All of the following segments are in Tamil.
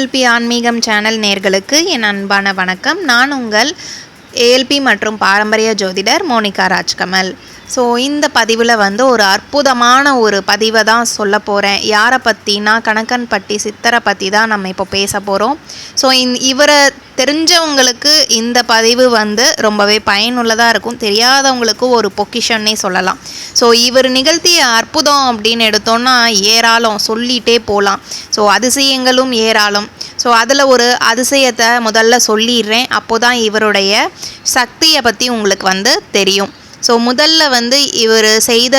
ஏஎல்பி ஆன்மீகம் சேனல் நேர்களுக்கு என் அன்பான வணக்கம். நான் உங்கள் ஏஎல்பி மற்றும் பாரம்பரிய ஜோதிடர் மோனிகா ராஜ்கமல். ஸோ இந்த பதிவில் வந்து ஒரு அற்புதமான ஒரு பதிவை தான் சொல்ல போகிறேன் யாரை பற்றினா கணக்கன்பட்டி சித்தரை பற்றி தான் நம்ம இப்போ பேச போகிறோம் ஸோ இந் இவரை தெரிஞ்சவங்களுக்கு இந்த பதிவு வந்து ரொம்பவே பயனுள்ளதாக இருக்கும். தெரியாதவங்களுக்கு ஒரு பொக்கிஷன்னே சொல்லலாம். ஸோ இவர் நிகழ்த்திய அற்புதம் அப்படின்னு எடுத்தோன்னா ஏராளம் சொல்லிகிட்டே போகலாம் ஸோ அதிசயங்களும் ஏராளம். ஸோ அதில் ஒரு அதிசயத்தை முதல்ல சொல்லிடுறேன். அப்போ தான் இவருடைய சக்தியை பற்றி உங்களுக்கு வந்து தெரியும். ஸோ முதல்ல வந்து இவர் செய்த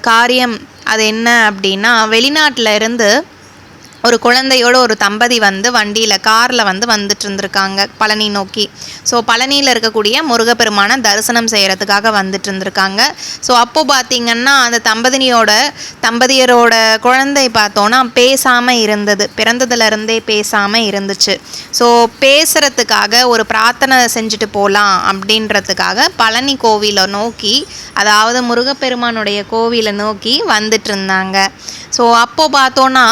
காரியம் அது என்ன அப்படின்னா வெளிநாட்டில் இருந்து ஒரு குழந்தையோட ஒரு தம்பதி வந்து வண்டியில் காரில் வந்து வந்துட்டு இருந்திருக்காங்க பழனி நோக்கி. ஸோ பழனியில் இருக்கக்கூடிய முருகப்பெருமானை தரிசனம் செய்கிறதுக்காக வந்துட்டு இருந்திருக்காங்க ஸோ அப்போது பார்த்தீங்கன்னா அந்த தம்பதினியோட தம்பதியரோட குழந்தை பார்த்தோன்னா பேசாமல் இருந்தது. பிறந்ததுலேருந்தே பேசாமல் இருந்துச்சு. ஸோ பேசுகிறதுக்காக ஒரு பிரார்த்தனை செஞ்சுட்டு போகலாம் அப்படின்றதுக்காக பழனி கோவிலை நோக்கி அதாவது முருகப்பெருமானுடைய கோவிலை நோக்கி வந்துட்டு இருந்தாங்க ஸோ அப்போது பார்த்தோன்னா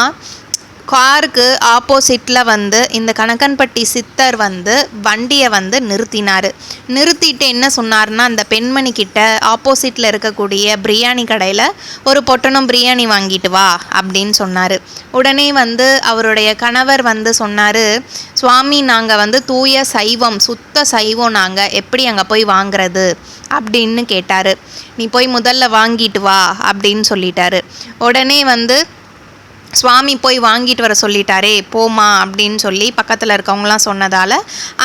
காருக்கு ஆப்போசிட்டில் வந்து இந்த கணக்கன்பட்டி சித்தர் வந்து வண்டியை வந்து நிறுத்தினார். நிறுத்திட்டு என்ன சொன்னார்னா அந்த பெண்மணி கிட்ட ஆப்போசிட்டில் இருக்கக்கூடிய பிரியாணி கடையில் ஒரு பொட்டணம் பிரியாணி வாங்கிட்டு வா அப்படின்னு சொன்னார். உடனே வந்து அவருடைய கணவர் வந்து சொன்னார் சுவாமி நாங்கள் வந்து தூய சைவம் சுத்த சைவம் நாங்கள் எப்படி அங்கே போய் வாங்குறது? அப்படின்னு கேட்டார். நீ போய் முதல்ல வாங்கிட்டு வா அப்படின்னு சொல்லிட்டாரு. உடனே வந்து சுவாமி போய் வாங்கிட்டு வர சொல்லிட்டாரே போமா அப்படின்னு சொல்லி பக்கத்தில் இருக்கவங்களாம் சொன்னதால்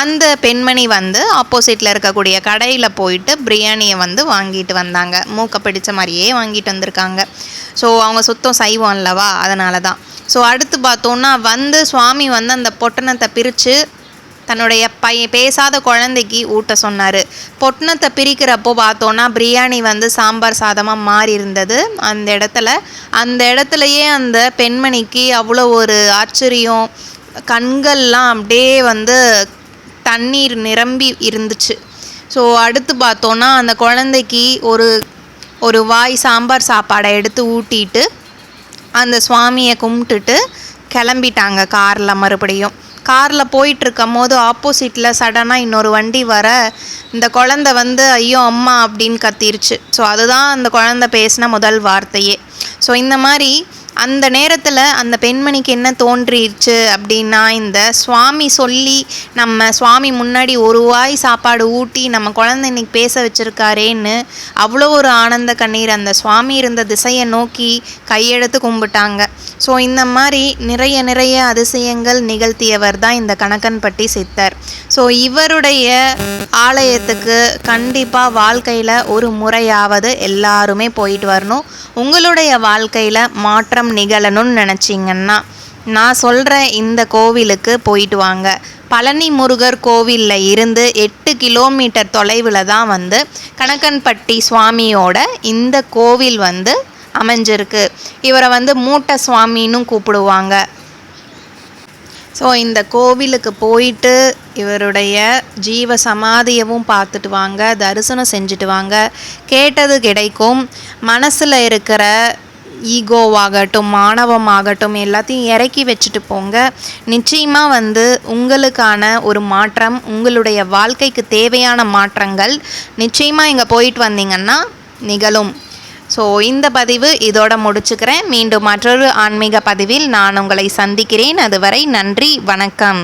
அந்த பெண்மணி வந்து ஆப்போசிட்டில் இருக்கக்கூடிய கடையில் போயிட்டு பிரியாணியை வந்து வாங்கிட்டு வந்தாங்க. மூக்க பிடிச்ச மாதிரியே வாங்கிட்டு வந்திருக்காங்க. ஸோ அவங்க சுத்தம் சைவம் அல்லவா? அதனால தான் ஸோ அடுத்து பார்த்தோன்னா வந்து சுவாமி வந்து அந்த பொட்டணத்தை பிரித்து தன்னுடைய பையன் பேசாத குழந்தைக்கு ஊட்ட சொன்னார். பொட்டணத்தை பிரிக்கிறப்போ பார்த்தோன்னா பிரியாணி வந்து சாம்பார் சாதமாக மாறி இருந்தது அந்த இடத்துல அந்த இடத்துலையே அந்த பெண்மணிக்கு அவ்வளோ ஒரு ஆச்சரியம். கண்கள்லாம் அப்படியே வந்து தண்ணீர் நிரம்பி இருந்துச்சு. ஸோ அடுத்து பார்த்தோன்னா அந்த குழந்தைக்கு ஒரு ஒரு வாய் சாம்பார் சாப்பாடை எடுத்து ஊட்டிட்டு அந்த சுவாமியை கும்பிட்டுட்டு கிளம்பிட்டாங்க காரில் மறுபடியும். காரில் போயிட்டுருக்கும் போது ஆப்போசிட்டில் சடனாக இன்னொரு வண்டி வர இந்த குழந்தை வந்து ஐயோ அம்மா அப்படின்னு கத்திருச்சு. ஸோ அதுதான் அந்த குழந்தை பேசின முதல் வார்த்தையே. ஸோ இந்த மாதிரி அந்த நேரத்தில் அந்த பெண்மணிக்கு என்ன தோன்றிடுச்சு அப்படின்னா இந்த சுவாமி சொல்லி நம்ம சுவாமி முன்னாடி ஒரு வாய் சாப்பாடு ஊட்டி நம்ம குழந்தை இன்னைக்கு பேச வச்சிருக்காரேன்னு அவ்வளோ ஒரு ஆனந்த கண்ணீர் அந்த சுவாமி இருந்த திசையை நோக்கி கையெடுத்து கும்பிட்டாங்க. ஸோ இந்த மாதிரி நிறைய நிறைய அதிசயங்கள் நிகழ்த்தியவர் தான் இந்த கணக்கன்பட்டி சித்தர். ஸோ இவருடைய ஆலயத்துக்கு கண்டிப்பாக வாழ்க்கையில் ஒரு முறையாவது எல்லாருமே போயிட்டு வரணும். உங்களுடைய வாழ்க்கையில் மாற்றம் மாற்றம் நிகழணும்னு நினச்சிங்கன்னா நான் சொல்கிற இந்த கோவிலுக்கு போயிட்டு வாங்க. பழனி முருகர் கோவிலில் இருந்து எட்டு கிலோமீட்டர் தொலைவில் தான் வந்து கணக்கன்பட்டி சுவாமியோட இந்த கோவில் வந்து அமைஞ்சிருக்கு. இவரை வந்து மூட்டை சுவாமின்னு கூப்பிடுவாங்க. ஸோ இந்த கோவிலுக்கு போயிட்டு இவருடைய ஜீவ சமாதியவும் பார்த்துட்டு வாங்க தரிசனம் செஞ்சுட்டு வாங்க. கேட்டது கிடைக்கும். மனசில் இருக்கிற ஈகோவாகட்டும் மாணவமாகட்டும் எல்லாத்தையும் இறக்கி வச்சுட்டு போங்க. நிச்சயமாக வந்து உங்களுக்கான ஒரு மாற்றம் உங்களுடைய வாழ்க்கைக்கு தேவையான மாற்றங்கள் நிச்சயமாக இங்கே போயிட்டு வந்தீங்கன்னா நிகழும். ஸோ இந்த பதிவு இதோட முடிச்சுக்கிறேன். மீண்டும் மற்றொரு ஆன்மீக பதிவில் நான் உங்களை சந்திக்கிறேன். அதுவரை நன்றி வணக்கம்.